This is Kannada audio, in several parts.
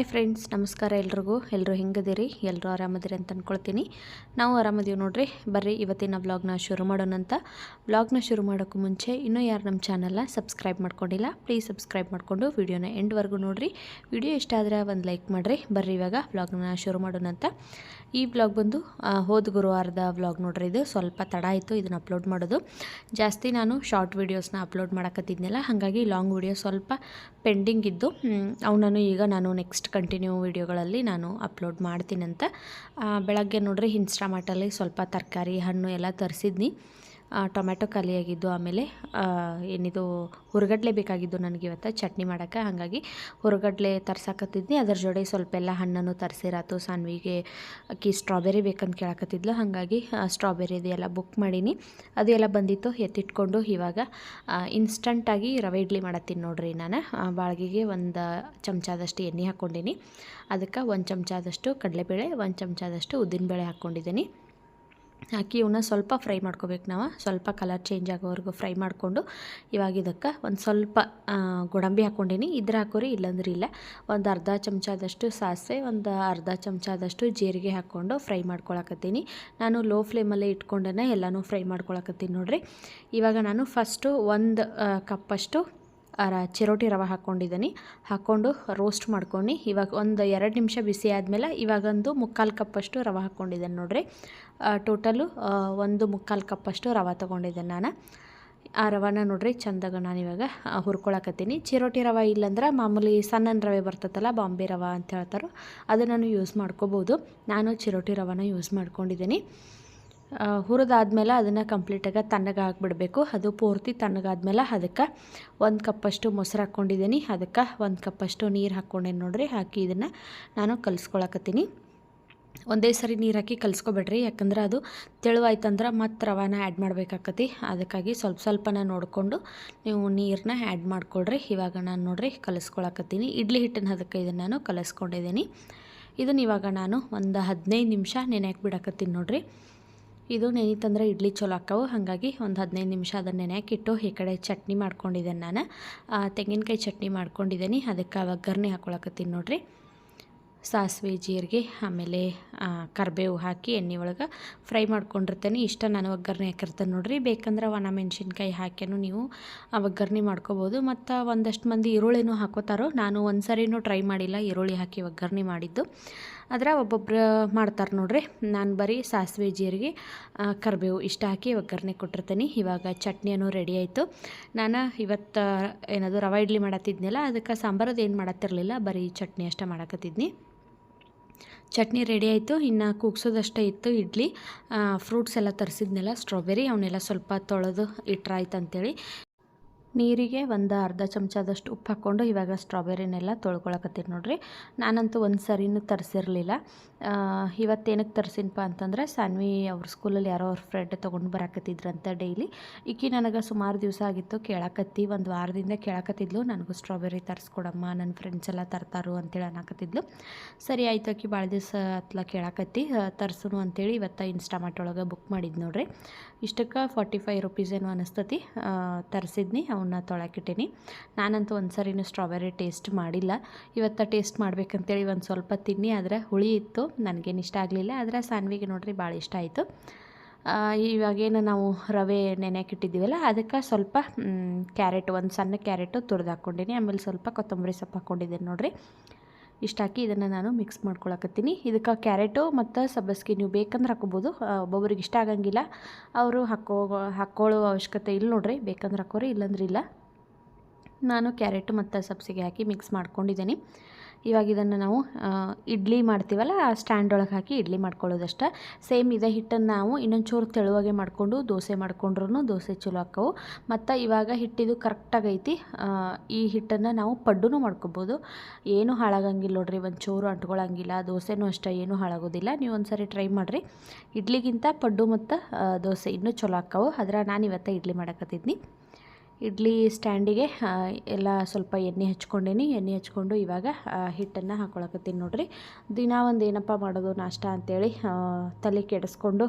ಹಾಯ್ ಫ್ರೆಂಡ್ಸ್, ನಮಸ್ಕಾರ ಎಲ್ರಿಗೂ. ಎಲ್ಲರೂ ಹೆಂಗದಿರಿ ಎಲ್ಲರೂ ಆರಾಮದಿರಿ ಅಂತ ಅಂದ್ಕೊಳ್ತೀನಿ ನಾವು ಆರಾಮದೀವಿ ನೋಡ್ರಿ. ಬರ್ರಿ, ಇವತ್ತಿನ ವ್ಲಾಗ್ನ ಶುರು ಮಾಡೋಣಂತ ವ್ಲಾಗ್ನ ಶುರು ಮಾಡೋಕ್ಕೂ ಮುಂಚೆ ಇನ್ನೂ ಯಾರು ನಮ್ಮ ಚಾನಲ್ನ ಸಬ್ಸ್ಕ್ರೈಬ್ ಮಾಡ್ಕೊಂಡಿಲ್ಲ ಪ್ಲೀಸ್ ಸಬ್ಸ್ಕ್ರೈಬ್ ಮಾಡಿಕೊಂಡು ವಿಡಿಯೋನ ಎಂಡ್ವರೆಗೂ ನೋಡಿರಿ. ವಿಡಿಯೋ ಇಷ್ಟ ಆದರೆ ಒಂದು ಲೈಕ್ ಮಾಡಿರಿ. ಬರ್ರಿ ಇವಾಗ ವ್ಲಾಗ್ನ ಶುರು ಮಾಡೋಣಂತ ಈ ವ್ಲಾಗ್ ಬಂದು ಹೋದ ಗುರುವಾರದ ವ್ಲಾಗ್ ನೋಡ್ರಿ ಇದು. ಸ್ವಲ್ಪ ತಡ ಆಯಿತು ಇದನ್ನು ಅಪ್ಲೋಡ್ ಮಾಡೋದು. ಜಾಸ್ತಿ ನಾನು ಶಾರ್ಟ್ ವೀಡಿಯೋಸ್ನ ಅಪ್ಲೋಡ್ ಮಾಡಕತ್ತಿದ್ನಲ್ಲ, ಹಾಗಾಗಿ ಲಾಂಗ್ ವೀಡಿಯೋ ಸ್ವಲ್ಪ ಪೆಂಡಿಂಗ್ ಇದ್ದು ಅವನನ್ನು ಈಗ ನಾನು ನೆಕ್ಸ್ಟ್ ಕಂಟಿನ್ಯೂ ವೀಡಿಯೋಗಳಲ್ಲಿ ನಾನು ಅಪ್ಲೋಡ್ ಮಾಡ್ತೀನಂತ. ಬೆಳಗ್ಗೆ ನೋಡ್ರಿ ಇನ್ಸ್ಟಾಮಾರ್ಟಲ್ಲಿ ಸ್ವಲ್ಪ ತರಕಾರಿ ಹಣ್ಣು ಎಲ್ಲ ತರಿಸಿದ್ನಿ. ಟೊಮೆಟೊ ಖಾಲಿಯಾಗಿದ್ದು ಆಮೇಲೆ ಏನಿದು ಹುರ್ಗಡ್ಲೆ ಬೇಕಾಗಿದ್ದು ನನಗೆ ಇವತ್ತು, ಚಟ್ನಿ ಮಾಡೋಕ್ಕೆ. ಹಾಗಾಗಿ ಹುರ್ಗಡ್ಲೆ ತರ್ಸಾಕತ್ತಿದ್ನಿ. ಅದ್ರ ಜೋಡಿ ಸ್ವಲ್ಪ ಎಲ್ಲ ಹಣ್ಣನ್ನು ತರಿಸಿರಾತು. ಸಾನ್ವಿಗೆ, ಅಕ್ಕಿ ಸ್ಟ್ರಾಬೆರಿ ಬೇಕಂತ ಕೇಳಕತ್ತಿದ್ಲು. ಹಾಗಾಗಿ ಸ್ಟ್ರಾಬೆರಿದು ಎಲ್ಲ ಬುಕ್ ಮಾಡೀನಿ. ಅದು ಎಲ್ಲ ಬಂದಿತ್ತು, ಎತ್ತಿಟ್ಕೊಂಡು ಇವಾಗ ಇನ್ಸ್ಟಂಟಾಗಿ ರವೆ ಇಡ್ಲಿ ಮಾಡತ್ತೀನಿ ನೋಡ್ರಿ ನಾನು. ಬಾಳ್ಗಿಗೆ ಒಂದು ಚಮಚದಷ್ಟು ಎಣ್ಣೆ ಹಾಕ್ಕೊಂಡೀನಿ. ಅದಕ್ಕೆ ಒಂದು ಚಮಚದಷ್ಟು ಕಡಲೆಬೇಳೆ, ಒಂದು ಚಮಚದಷ್ಟು ಉದ್ದಿನಬೇಳೆ ಹಾಕ್ಕೊಂಡಿದ್ದೀನಿ. ಹಾಕಿ ಇವನ್ನ ಸ್ವಲ್ಪ ಫ್ರೈ ಮಾಡ್ಕೋಬೇಕು ನಾವು. ಸ್ವಲ್ಪ ಕಲರ್ ಚೇಂಜ್ ಆಗೋವರೆಗೂ ಫ್ರೈ ಮಾಡಿಕೊಂಡು ಇವಾಗ ಇದಕ್ಕೆ ಒಂದು ಸ್ವಲ್ಪ ಗೋಡಂಬಿ ಹಾಕ್ಕೊಂಡೀನಿ. ಇದ್ರ ಹಾಕೋರಿ, ಇಲ್ಲಾಂದ್ರೆ ಇಲ್ಲ. ಒಂದು ಅರ್ಧ ಚಮಚದಷ್ಟು ಸಾಸಿವೆ, ಒಂದು ಅರ್ಧ ಚಮಚದಷ್ಟು ಜೀರಿಗೆ ಹಾಕ್ಕೊಂಡು ಫ್ರೈ ಮಾಡ್ಕೊಳಕತ್ತೀನಿ. ನಾನು ಲೋ ಫ್ಲೇಮಲ್ಲೇ ಇಟ್ಕೊಂಡೇ ಎಲ್ಲನೂ ಫ್ರೈ ಮಾಡ್ಕೊಳಕತ್ತೀನಿ ನೋಡಿರಿ. ಇವಾಗ ನಾನು ಫಸ್ಟು ಒಂದು ಕಪ್ಪಷ್ಟು ಚಿರೋಟಿ ರವೆ ಹಾಕ್ಕೊಂಡಿದ್ದೀನಿ ಹಾಕ್ಕೊಂಡು ರೋಸ್ಟ್ ಮಾಡ್ಕೊಂಡು ಇವಾಗ ಒಂದು ಎರಡು ನಿಮಿಷ ಬಿಸಿ ಆದಮೇಲೆ ಇವಾಗೊಂದು ಮುಕ್ಕಾಲು ಕಪ್ಪಷ್ಟು ರವೆ ಹಾಕ್ಕೊಂಡಿದ್ದೇನೆ ನೋಡಿರಿ. ಟೋಟಲು ಒಂದು ಮುಕ್ಕಾಲು ಕಪ್ಪಷ್ಟು ರವೆ ತೊಗೊಂಡಿದ್ದೇನೆ ನಾನು. ಆ ರವಾನ ನೋಡ್ರಿ ಚಂದಾಗ ನಾನು ಇವಾಗ ಹುರ್ಕೊಳಕತ್ತೀನಿ. ಚಿರೋಟಿ ರವೆ ಇಲ್ಲಂದ್ರೆ ಮಾಮೂಲಿ ಸಣ್ಣ ರವೆ ಬರ್ತೈತಲ್ಲ ಬಾಂಬೆ ರವೆ ಅಂತ ಹೇಳ್ತಾರೆ ನಾನು ಯೂಸ್ ಮಾಡ್ಕೋಬೋದು. ನಾನು ಚಿರೋಟಿ ರವಾನ ಯೂಸ್ ಮಾಡ್ಕೊಂಡಿದ್ದೀನಿ. ಹುರಿದಾದ್ಮೇಲೆ ಅದನ್ನು ಕಂಪ್ಲೀಟಾಗಿ ತಣ್ಣಗೆ ಹಾಕ್ಬಿಡಬೇಕು. ಅದು ಪೂರ್ತಿ ತಣ್ಣಗಾದ್ಮೇಲೆ ಅದಕ್ಕೆ ಒಂದು ಕಪ್ಪಷ್ಟು ಮೊಸರು ಹಾಕ್ಕೊಂಡಿದ್ದೀನಿ. ಅದಕ್ಕೆ ಒಂದು ಕಪ್ಪಷ್ಟು ನೀರು ಹಾಕ್ಕೊಂಡೇನು ನೋಡಿರಿ. ಹಾಕಿ ಇದನ್ನು ನಾನು ಕಲಿಸ್ಕೊಳಕತ್ತೀನಿ. ಒಂದೇ ಸರಿ ನೀರು ಹಾಕಿ ಕಲಿಸ್ಕೊಬೇಡ್ರಿ. ಯಾಕಂದ್ರೆ ಅದು ತೆಳುವಾಯ್ತಂದ್ರೆ ಮತ್ತು ರವಾನ ಆ್ಯಡ್ ಮಾಡಬೇಕಾಕತಿ. ಅದಕ್ಕಾಗಿ ಸ್ವಲ್ಪ ಸ್ವಲ್ಪನ ನೋಡಿಕೊಂಡು ನೀವು ನೀರನ್ನ ಆ್ಯಡ್ ಮಾಡಿಕೊಡ್ರಿ. ಇವಾಗ ನಾನು ನೋಡಿರಿ ಕಲಿಸ್ಕೊಳಕತ್ತೀನಿ. ಇಡ್ಲಿ ಹಿಟ್ಟಿನ ಅದಕ್ಕೆ ಇದನ್ನು ನಾನು ಕಲಿಸ್ಕೊಂಡಿದ್ದೀನಿ. ಇದನ್ನು ಇವಾಗ ನಾನು ಒಂದು ಹದಿನೈದು ನಿಮಿಷ ನೆನೆಯಕ್ಕೆ ಬಿಡಕತ್ತೀನಿ ನೋಡ್ರಿ. ಇದು ನೆನಿತಂದ್ರೆ ಇಡ್ಲಿ ಚಲೋ ಆಕ್ಕವು ಹಾಗಾಗಿ ಒಂದು ಹದಿನೈದು ನಿಮಿಷ ಅದನ್ನು ನೆನೆಯಾಕಿಟ್ಟು ಈ ಕಡೆ ಚಟ್ನಿ ಮಾಡ್ಕೊಂಡಿದ್ದೇನೆ ನಾನು. ತೆಂಗಿನಕಾಯಿ ಚಟ್ನಿ ಮಾಡ್ಕೊಂಡಿದ್ದೀನಿ. ಅದಕ್ಕೆ ಒಗ್ಗರಣೆ ಹಾಕ್ಕೊಳಕತ್ತೀನಿ ನೋಡಿರಿ. ಸಾಸಿವೆ, ಜೀರಿಗೆ, ಆಮೇಲೆ ಕರಿಬೇವು ಹಾಕಿ ಎಣ್ಣೆ ಒಳಗೆ ಫ್ರೈ ಮಾಡ್ಕೊಂಡಿರ್ತೇನೆ. ಇಷ್ಟ ನಾನು ಒಗ್ಗರಣೆ ಹಾಕಿರ್ತೇನೆ ನೋಡಿರಿ. ಬೇಕಂದ್ರೆ ಒಣ ಮೆಣಸಿನ್ಕಾಯಿ ಹಾಕ್ಯನು ನೀವು ಒಗ್ಗರಣೆ ಮಾಡ್ಕೋಬೋದು. ಮತ್ತು ಒಂದಷ್ಟು ಮಂದಿ ಈರುಳ್ಳಿನೂ ಹಾಕೋತಾರೋ, ನಾನು ಒಂದು ಸರಿನೂ ಟ್ರೈ ಮಾಡಿಲ್ಲ. ಈರುಳ್ಳಿ ಹಾಕಿ ಒಗ್ಗರಣೆ ಮಾಡಿದ್ದು. ಆದರೆ ಒಬ್ಬೊಬ್ರು ಮಾಡ್ತಾರೆ ನೋಡ್ರಿ. ನಾನು ಬರೀ ಸಾಸಿವೆ ಜೀರಿಗೆ ಕರಿಬೇವು ಇಷ್ಟ ಹಾಕಿ ಒಗ್ಗರಣೆ ಕೊಟ್ಟಿರ್ತೀನಿ. ಇವಾಗ ಚಟ್ನಿಯನ್ನು ರೆಡಿ ಆಯಿತು. ನಾನು ಇವತ್ತು ಏನದು ರವೆ ಇಡ್ಲಿ ಮಾಡತ್ತಿದ್ನಲ್ಲ, ಅದಕ್ಕೆ ಸಾಂಬಾರದು ಏನು ಮಾಡತ್ತಿರಲಿಲ್ಲ, ಬರೀ ಚಟ್ನಿ ಅಷ್ಟೇ ಮಾಡಕತ್ತಿದ್ನಿ. ಚಟ್ನಿ ರೆಡಿ ಆಯಿತು. ಇನ್ನು ಕೂಗ್ಸೋದಷ್ಟೇ ಇತ್ತು ಇಡ್ಲಿ. ಫ್ರೂಟ್ಸ್ ಎಲ್ಲ ತರಿಸಿದ್ನೆಲ್ಲ ಸ್ಟ್ರಾಬೆರಿ ಅವನ್ನೆಲ್ಲ ಸ್ವಲ್ಪ ತೊಳೆದು ಇಟ್ರಾಯ್ತು ಅಂತೇಳಿ ನೀರಿಗೆ ಒಂದು ಅರ್ಧ ಚಮಚದಷ್ಟು ಉಪ್ಪು ಹಾಕ್ಕೊಂಡು ಇವಾಗ ಸ್ಟ್ರಾಬೆರಿನೆಲ್ಲ ತೊಳ್ಕೊಳಕತ್ತೀನಿ ನೋಡಿರಿ. ನಾನಂತೂ ಒಂದು ಸರಿನೂ ತರಿಸಿರಲಿಲ್ಲ. ಇವತ್ತೇನಕ್ಕೆ ತರಿಸಿನಪ್ಪ ಅಂತಂದ್ರೆ ಸಾನ್ವಿ ಅವ್ರ ಸ್ಕೂಲಲ್ಲಿ ಯಾರೋ ಅವ್ರ ಫ್ರೆಂಡ್ ತೊಗೊಂಡು ಬರಾಕತ್ತಿದ್ರಂತ ಡೈಲಿ ಈಕಿ ನನಗೆ ಸುಮಾರು ದಿವಸ ಆಗಿತ್ತು ಕೇಳಾಕತ್ತಿ, ಒಂದು ವಾರದಿಂದ ಕೇಳಾಕತ್ತಿದ್ಲು. ನನಗೂ ಸ್ಟ್ರಾಬೆರಿ ತರಿಸ್ಕೊಡಮ್ಮ ನನ್ನ ಫ್ರೆಂಡ್ಸ್ ಎಲ್ಲ ತರ್ತಾರು ಅಂತೇಳಿ ಅನ್ನಕತ್ತಿದ್ಲು. ಸರಿ ಆಯ್ತು ಆಕಿ ಭಾಳ ದಿವಸ ಅತ್ಲ ಕೇಳಾಕತ್ತಿ ತರಿಸು ಅಂತೇಳಿ ಇವತ್ತು ಇನ್ಸ್ಟಾಮಾರ್ಟ್ ಒಳಗೆ ಬುಕ್ ಮಾಡಿದ್ದು ನೋಡ್ರಿ. ಇಷ್ಟಕ್ಕೆ ಫಾರ್ಟಿ ಫೈವ್ ರುಪೀಸ್ ಏನೋ ಅನಿಸ್ತತಿ. ತರಿಸಿದ್ನಿ ಅವನ್ನ ತೊಳಕಿಟ್ಟೀನಿ ನಾನಂತೂ ಒಂದು ಸರಿನೂ ಸ್ಟ್ರಾಬೆರಿ ಟೇಸ್ಟ್ ಮಾಡಿಲ್ಲ. ಇವತ್ತು ಟೇಸ್ಟ್ ಮಾಡ್ಬೇಕಂತೇಳಿ ಒಂದು ಸ್ವಲ್ಪ ತಿನ್ನಿ, ಆದರೆ ಹುಳಿ ಇತ್ತು, ನನಗೇನು ಇಷ್ಟ ಆಗಲಿಲ್ಲ, ಆದರೆ ಸಾನ್ವಿಗೆ ನೋಡ್ರಿ ಭಾಳ ಇಷ್ಟ ಆಯಿತು. ಇವಾಗೇನು ನಾವು ರವೆ ನೆನೆಯಕ್ಕೆ ಇಟ್ಟಿದ್ದೀವಲ್ಲ, ಅದಕ್ಕೆ ಸ್ವಲ್ಪ ಕ್ಯಾರೆಟ್, ಒಂದು ಸಣ್ಣ ಕ್ಯಾರೆಟು ತುರಿದು ಹಾಕ್ಕೊಂಡಿನಿ ಆಮೇಲೆ ಸ್ವಲ್ಪ ಕೊತ್ತಂಬರಿ ಸೊಪ್ಪು ಹಾಕ್ಕೊಂಡಿದ್ದೀನಿ ನೋಡ್ರಿ. ಇಷ್ಟ ಹಾಕಿ ಇದನ್ನು ನಾನು ಮಿಕ್ಸ್ ಮಾಡ್ಕೊಳಕತ್ತೀನಿ. ಇದಕ್ಕೆ ಕ್ಯಾರೆಟು ಮತ್ತು ಸಬ್ಬಸ್ಗೆ ನೀವು ಬೇಕಂದ್ರೆ ಹಾಕೋಬೋದು ಒಬ್ಬೊಬ್ರಿಗೆ ಇಷ್ಟ ಆಗಂಗಿಲ್ಲ. ಅವರು ಹಾಕೋ ಹಾಕ್ಕೊಳ್ಳೋ ಅವಶ್ಯಕತೆ ಇಲ್ಲ ನೋಡ್ರಿ. ಬೇಕಂದ್ರೆ ಹಾಕೋರಿ, ಇಲ್ಲಂದ್ರೆ ಇಲ್ಲ. ನಾನು ಕ್ಯಾರೆಟು ಮತ್ತು ಸಬ್ಸಿಗೆ ಹಾಕಿ ಮಿಕ್ಸ್ ಮಾಡ್ಕೊಂಡಿದ್ದೀನಿ. ಇವಾಗ ಇದನ್ನು ನಾವು ಇಡ್ಲಿ ಮಾಡ್ತೀವಲ್ಲ, ಆ ಸ್ಟ್ಯಾಂಡ್ ಒಳಗೆ ಹಾಕಿ ಇಡ್ಲಿ ಮಾಡ್ಕೊಳ್ಳೋದಷ್ಟೇ. ಸೇಮ್ ಇದೇ ಹಿಟ್ಟನ್ನು ನಾವು ಇನ್ನೊಂದು ಚೂರು ತೆಳುವಾಗೆ ಮಾಡಿಕೊಂಡು, ದೋಸೆ ಮಾಡ್ಕೊಂಡ್ರೂ ದೋಸೆ ಚಲೋ ಹಾಕವು. ಮತ್ತು ಇವಾಗ ಹಿಟ್ಟಿದು ಕರೆಕ್ಟಾಗೈತಿ ಈ ಹಿಟ್ಟನ್ನು ನಾವು ಪಡ್ಡುನೂ ಮಾಡ್ಕೊಬೋದು. ಏನೂ ಹಾಳಾಗಂಗಿಲ್ಲ ನೋಡ್ರಿ ಒಂದು ಚೂರು ಅಂಟ್ಕೊಳಂಗಿಲ್ಲ, ದೋಸೆನೂ ಅಷ್ಟೇ, ಏನೂ ಹಾಳಾಗೋದಿಲ್ಲ. ನೀವು ಒಂದು ಸರಿ ಟ್ರೈ ಮಾಡಿರಿ. ಇಡ್ಲಿಗಿಂತ ಪಡ್ಡು ಮತ್ತು ದೋಸೆ ಇನ್ನೂ ಚಲೋ ಹಾಕವು. ಆದ್ರೆ ನಾನು ಇವತ್ತು ಇಡ್ಲಿ ಮಾಡಕತ್ತಿದ್ನಿ. ಇಡ್ಲಿ ಸ್ಟ್ಯಾಂಡಿಗೆ ಎಲ್ಲ ಸ್ವಲ್ಪ ಎಣ್ಣೆ ಹಚ್ಕೊಂಡೇನಿ. ಎಣ್ಣೆ ಹಚ್ಕೊಂಡು ಇವಾಗ ಹಿಟ್ಟನ್ನು ಹಾಕೊಳಕತ್ತೀನಿ ನೋಡಿರಿ. ದಿನ ಒಂದು ಏನಪ್ಪ ಮಾಡೋದು, ನಾಷ್ಟ ಅಂತೇಳಿ ತಲೆ ಕೆಡಿಸ್ಕೊಂಡು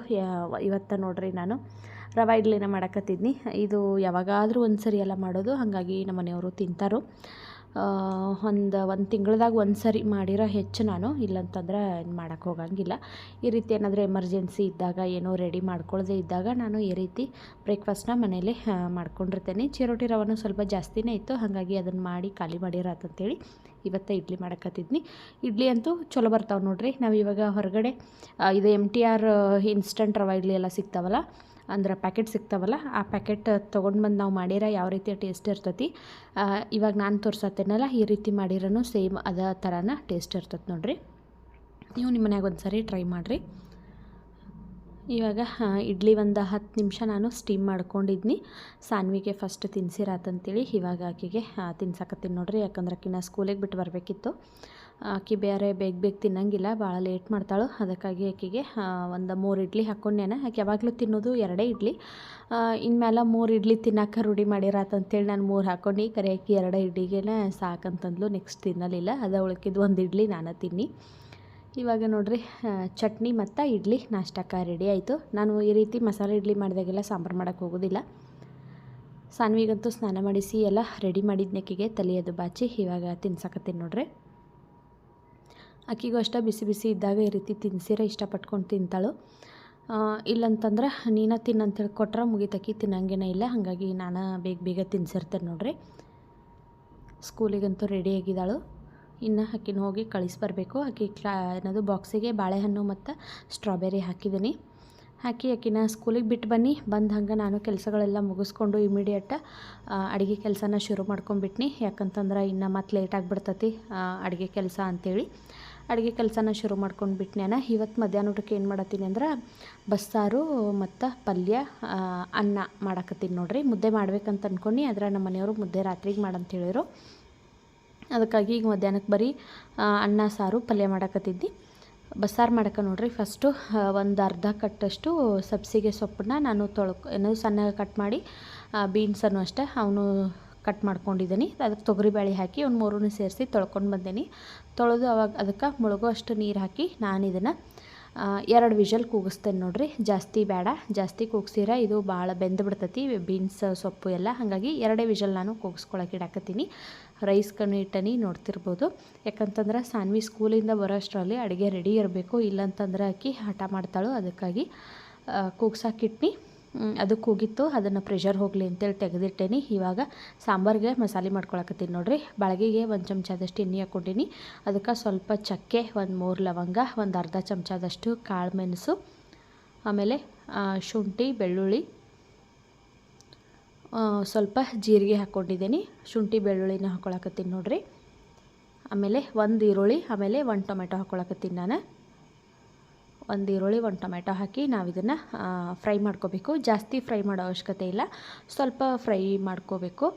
ಇವತ್ತು ನೋಡ್ರಿ ನಾನು ರವೆ ಇಡ್ಲಿನ ಮಾಡಕತ್ತಿದ್ನಿ. ಇದು ಯಾವಾಗಾದರೂ ಒಂದು ಸರಿ ಎಲ್ಲ ಮಾಡೋದು, ಹಾಗಾಗಿ ನಮ್ಮ ಮನೆಯವರು ತಿಂತಾರೋ. ಒಂದು ಒಂದು ತಿಂಗಳ್ದಾಗ ಒಂದು ಸರಿ ಮಾಡಿರೋ ಹೆಚ್ಚು ನಾನು ಇಲ್ಲಂತಂದ್ರೆ ಮಾಡೋಕ್ಕೆ ಹೋಗಂಗಿಲ್ಲ. ಈ ರೀತಿ ಏನಾದರೂ ಎಮರ್ಜೆನ್ಸಿ ಇದ್ದಾಗ, ಏನೋ ರೆಡಿ ಮಾಡ್ಕೊಳ್ಳದೆ ಇದ್ದಾಗ ನಾನು ಈ ರೀತಿ ಬ್ರೇಕ್ಫಾಸ್ಟ್ನ ಮನೇಲಿ ಮಾಡ್ಕೊಂಡಿರ್ತೇನೆ. ಚಿರೋಟಿ ರವನು ಸ್ವಲ್ಪ ಜಾಸ್ತಿನೇ ಇತ್ತು, ಹಾಗಾಗಿ ಅದನ್ನು ಮಾಡಿ ಖಾಲಿ ಮಾಡಿರತ್ತಂತೇಳಿ ಇವತ್ತೇ ಇಡ್ಲಿ ಮಾಡಕತ್ತಿದ್ನಿ. ಇಡ್ಲಿ ಅಂತೂ ಚಲೋ ಬರ್ತಾವೆ ನೋಡಿರಿ. ನಾವು ಇವಾಗ ಹೊರಗಡೆ ಇದು ಎಂ ಟಿ ಆರ್ ಇನ್ಸ್ಟಂಟ್ ರವೆ ಇಡ್ಲಿ ಎಲ್ಲ ಸಿಗ್ತಾವಲ್ಲ ಅಂದ್ರೆ ಪ್ಯಾಕೆಟ್ ಸಿಗ್ತಾವಲ್ಲ, ಆ ಪ್ಯಾಕೆಟ್ ತೊಗೊಂಡು ಬಂದು ನಾವು ಮಾಡಿರ ಯಾವ ರೀತಿ ಟೇಸ್ಟ್ ಇರ್ತತಿ. ಇವಾಗ ನಾನು ತೋರ್ಸತ್ತೇನಲ್ಲ, ಈ ರೀತಿ ಮಾಡಿರೋನು ಸೇಮ್ ಅದ ಥರನ ಟೇಸ್ಟ್ ಇರ್ತತಿ ನೋಡಿರಿ. ನೀವು ನಿಮ್ಮ ಮನ್ಯಾಗ ಒಂದು ಸರಿ ಟ್ರೈ ಮಾಡಿರಿ. ಇವಾಗ ಇಡ್ಲಿ ಒಂದು ಹತ್ತು ನಿಮಿಷ ನಾನು ಸ್ಟೀಮ್ ಮಾಡ್ಕೊಂಡಿದ್ನಿ. ಸಾನ್ವಿಗೆ ಫಸ್ಟ್ ತಿನ್ಸಿರಾತಂತೇಳಿ ಇವಾಗ ಆಕೆಗೆ ತಿನ್ಸಕತ್ತೀನಿ ನೋಡ್ರಿ, ಯಾಕಂದ್ರೆ ಆಕಿನ ಸ್ಕೂಲಿಗೆ ಬಿಟ್ಟು ಬರಬೇಕಿತ್ತು. ಆಕೆ ಬೇರೆ ಬೇಗ ಬೇಗ ತಿನ್ನಂಗಿಲ್ಲ, ಭಾಳ ಲೇಟ್ ಮಾಡ್ತಾಳು. ಅದಕ್ಕಾಗಿ ಆಕೆಗೆ ಒಂದು ಮೂರು ಇಡ್ಲಿ ಹಾಕ್ಕೊಂಡೇನೆ ಆಕೆ ಯಾವಾಗಲೂ ತಿನ್ನೋದು ಎರಡೇ ಇಡ್ಲಿ. ಇನ್ಮೇಲೆ ಮೂರು ಇಡ್ಲಿ ತಿನ್ನಕ್ಕೆ ರೂಢಿ ಮಾಡಿರಾತಂತೇಳಿ ನಾನು ಮೂರು ಹಾಕ್ಕೊಂಡು ಕರೆ ಆಕಿ ಎರಡೇ ಸಾಕು ಸಾಕಂತಂದ್ಲು ನೆಕ್ಸ್ಟ್ ತಿನ್ನಲಿಲ್ಲ. ಅದ ಉಳ್ಕಿದ್ದು ಒಂದು ಇಡ್ಲಿ ನಾನು ತಿನ್ನಿ. ಇವಾಗ ನೋಡಿರಿ ಚಟ್ನಿ ಮತ್ತು ಇಡ್ಲಿ ನಾಷ್ಟಕ್ಕೆ ರೆಡಿ ಆಯಿತು. ನಾನು ಈ ರೀತಿ ಮಸಾಲೆ ಇಡ್ಲಿ ಮಾಡಿದಾಗೆಲ್ಲ ಸಾಂಬಾರು ಮಾಡೋಕ್ಕೆ ಹೋಗೋದಿಲ್ಲ. ಸಾನ್ವಿಗಂತೂ ಸ್ನಾನ ಮಾಡಿಸಿ ಎಲ್ಲ ರೆಡಿ ಮಾಡಿದ್ನಕ್ಕಿಗೆ ತಲೆಯದು ಬಾಚಿ ಇವಾಗ ತಿನ್ಸಕತ್ತೀನಿ ನೋಡ್ರಿ. ಅಕ್ಕಿಗೂ ಅಷ್ಟೇ ಬಿಸಿ ಬಿಸಿ ಇದ್ದಾಗ ಈ ರೀತಿ ತಿನ್ಸಿರ ಇಷ್ಟಪಟ್ಕೊಂಡು ತಿಂತಾಳು. ಇಲ್ಲಂತಂದ್ರೆ ನೀನ ತಿನ್ನಂತೇಳಿ ಕೊಟ್ರೆ ಮುಗಿತಕ್ಕಿ ತಿನ್ನಂಗೇನೇ ಇಲ್ಲ. ಹಾಗಾಗಿ ನಾನು ಬೇಗ ಬೇಗ ತಿನ್ಸಿರ್ತೇನೆ ನೋಡ್ರಿ. ಸ್ಕೂಲಿಗಂತೂ ರೆಡಿ ಆಗಿದ್ದಾಳು. ಇನ್ನು ಆಕಿನ ಹೋಗಿ ಕಳಿಸ್ಬರ್ಬೇಕು ಆಕೆ ಕ್ಲಾ, ಏನದು ಬಾಕ್ಸಿಗೆ ಬಾಳೆಹಣ್ಣು ಮತ್ತು ಸ್ಟ್ರಾಬೆರಿ ಹಾಕಿದ್ದೀನಿ. ಹಾಕಿ ಆಕಿನ ಸ್ಕೂಲಿಗೆ ಬಿಟ್ಟು ಬನ್ನಿ. ಬಂದು ಹಂಗೆ ನಾನು ಕೆಲಸಗಳೆಲ್ಲ ಮುಗಿಸ್ಕೊಂಡು ಇಮಿಡಿಯೇಟ್ ಅಡುಗೆ ಕೆಲಸನ ಶುರು ಮಾಡ್ಕೊಂಬಿಟ್ನಿ ಯಾಕಂತಂದ್ರೆ ಇನ್ನು ಮತ್ತೆ ಲೇಟ್ ಆಗಿಬಿಡ್ತತಿ ಅಡುಗೆ ಕೆಲಸ ಅಂಥೇಳಿ ಅಡುಗೆ ಕೆಲಸನ ಶುರು ಮಾಡ್ಕೊಂಡು ಬಿಟ್ನೇನ ಇವತ್ತು ಮಧ್ಯಾಹ್ನ ಊಟಕ್ಕೆ ಏನು ಮಾಡತ್ತೀನಿ ಅಂದ್ರೆ ಬಸ್ಸಾರು ಮತ್ತು ಪಲ್ಯ ಅನ್ನ ಮಾಡಕತ್ತೀನಿ ನೋಡಿರಿ. ಮುದ್ದೆ ಮಾಡ್ಬೇಕಂತ ಅಂದ್ಕೊಂಡು ಆದ್ರೆ ನಮ್ಮ ಮನೆಯವರು ಮುದ್ದೆ ರಾತ್ರಿಗೆ ಮಾಡಂತ ಹೇಳಿದರು ಅದಕ್ಕಾಗಿ ಈಗ ಮಧ್ಯಾಹ್ನಕ್ಕೆ ಬರೀ ಅನ್ನ, ಸಾರು, ಪಲ್ಯ ಮಾಡಕತ್ತಿದ್ದಿ. ಬಸ್ಸಾರು ಮಾಡಕ್ಕೆ ನೋಡಿರಿ ಫಸ್ಟು ಒಂದು ಅರ್ಧ ಕಟ್ಟಷ್ಟು ಸಬ್ಸಿಗೆ ಸೊಪ್ಪನ್ನ ನಾನು ತೊಳ್ಕೊ, ಏನೋ ಸಣ್ಣಗೆ ಕಟ್ ಮಾಡಿ ಬೀನ್ಸನ್ನು ಅಷ್ಟೇ, ಅವನು ಕಟ್ ಮಾಡ್ಕೊಂಡಿದ್ದೀನಿ. ಅದಕ್ಕೆ ತೊಗರಿಬೇಳೆ ಹಾಕಿ ಒಂದು ಮೂರನ್ನು ಸೇರಿಸಿ ತೊಳ್ಕೊಂಡು ಬಂದೇನಿ. ತೊಳೆದು ಅವಾಗ ಅದಕ್ಕೆ ಮುಳುಗೋ ಅಷ್ಟು ನೀರು ಹಾಕಿ ನಾನು ಇದನ್ನು ಎರಡು ವಿಷಲ್ ಕೂಗಿಸ್ತೇನೆ ನೋಡಿರಿ. ಜಾಸ್ತಿ ಬೇಡ ಜಾಸ್ತಿ ಕೂಗ್ಸಿರ ಇದು ಭಾಳ ಬೆಂದು ಬಿಡ್ತೈತಿ. ಬೀನ್ಸ್, ಸೊಪ್ಪು ಎಲ್ಲ. ಹಾಗಾಗಿ ಎರಡೇ ವಿಷಲ್ ನಾನು ಕೂಗಿಸ್ಕೊಳಕ್ಕೆ ಇಡಾಕತ್ತೀನಿ. ರೈಸ್ ಕಣ್ಣು ಇಟ್ಟನಿ ನೋಡ್ತಿರ್ಬೋದು. ಯಾಕಂತಂದ್ರೆ ಸಾನ್ವಿ ಸ್ಕೂಲಿಂದ ಬರೋ ಅಷ್ಟರಲ್ಲಿ ಅಡುಗೆ ರೆಡಿ ಇರಬೇಕು. ಇಲ್ಲಂತಂದ್ರೆ ಆಕಿ ಹಠ ಮಾಡ್ತಾಳು. ಅದಕ್ಕಾಗಿ ಕೂಗ್ಸಾಕಿಟ್ನಿ ಮ್, ಅದು ಕೂಗಿತ್ತು ಅದನ್ನು ಪ್ರೆಷರ್ ಹೋಗಲಿ ಅಂತೇಳಿ ತೆಗೆದಿಟ್ಟೇನಿ. ಇವಾಗ ಸಾಂಬಾರಿಗೆ ಮಸಾಲೆ ಮಾಡ್ಕೊಳಕತ್ತೀನಿ ನೋಡಿರಿ. ಬಾಳಗೆಗೆ ಒಂದು ಚಮಚದಷ್ಟು ಎಣ್ಣೆ ಹಾಕ್ಕೊಂಡಿನಿ. ಅದಕ್ಕೆ ಸ್ವಲ್ಪ ಚಕ್ಕೆ ಒಂದು ಮೂರು ಲವಂಗ ಒಂದು ಅರ್ಧ ಚಮಚದಷ್ಟು ಕಾಳು ಮೆಣಸು ಆಮೇಲೆ ಶುಂಠಿ ಬೆಳ್ಳುಳ್ಳಿ ಸ್ವಲ್ಪ ಜೀರಿಗೆ ಹಾಕ್ಕೊಂಡಿದ್ದೀನಿ. ಶುಂಠಿ ಬೆಳ್ಳುಳ್ಳಿನ ಹಾಕ್ಕೊಳಕತ್ತೀನಿ ನೋಡಿರಿ. ಆಮೇಲೆ ಒಂದು ಈರುಳ್ಳಿ ಆಮೇಲೆ ಒಂದು ಟೊಮೆಟೊ ಹಾಕ್ಕೊಳಕತ್ತೀನಿ ನಾನು. ಒಂದು ಈರುಳ್ಳಿ, ಒಂದು ಟೊಮೆಟೊ ಹಾಕಿ ನಾವು ಇದನ್ನು ಫ್ರೈ ಮಾಡ್ಕೋಬೇಕು. ಜಾಸ್ತಿ ಫ್ರೈ ಮಾಡೋ ಅವಶ್ಯಕತೆ ಇಲ್ಲ. ಸ್ವಲ್ಪ ಫ್ರೈ ಮಾಡ್ಕೋಬೇಕು.